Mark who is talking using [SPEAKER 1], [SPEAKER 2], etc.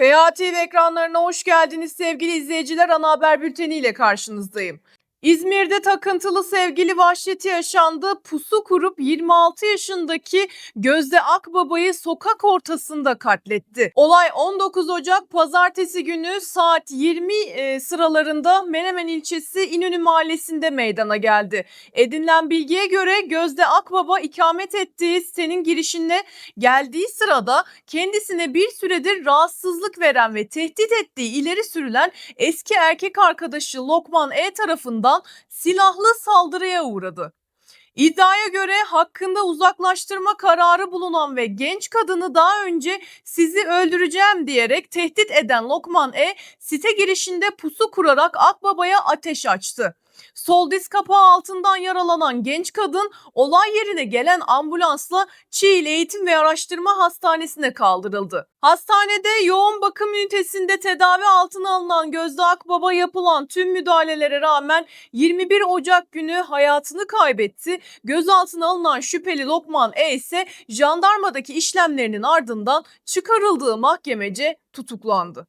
[SPEAKER 1] PA TV ekranlarına hoş geldiniz sevgili izleyiciler. Ana haber bülteni ile karşınızdayım. İzmir'de takıntılı sevgili vahşeti yaşandı. Pusu kurup 26 yaşındaki Gözde Akbaba'yı sokak ortasında katletti. Olay 19 Ocak pazartesi günü saat 20 e, sıralarında Menemen ilçesi İnönü mahallesinde meydana geldi. Edinilen bilgiye göre Gözde Akbaba ikamet ettiği sitenin girişine geldiği sırada kendisine bir süredir rahatsızlık veren ve tehdit ettiği ileri sürülen eski erkek arkadaşı Lokman E tarafından silahlı saldırıya uğradı. İddiaya göre hakkında uzaklaştırma kararı bulunan ve genç kadını daha önce sizi öldüreceğim diyerek tehdit eden Lokman E site girişinde pusu kurarak Akbaba'ya ateş açtı. Sol diz kapağı altından yaralanan genç kadın olay yerine gelen ambulansla Çiğli Eğitim ve Araştırma Hastanesi'ne kaldırıldı. Hastanede yoğun bakım ünitesinde tedavi altına alınan Gözde Akbaba yapılan tüm müdahalelere rağmen 21 Ocak günü hayatını kaybetti. Gözaltına alınan şüpheli Lokman E ise jandarmadaki işlemlerinin ardından çıkarıldığı mahkemece tutuklandı.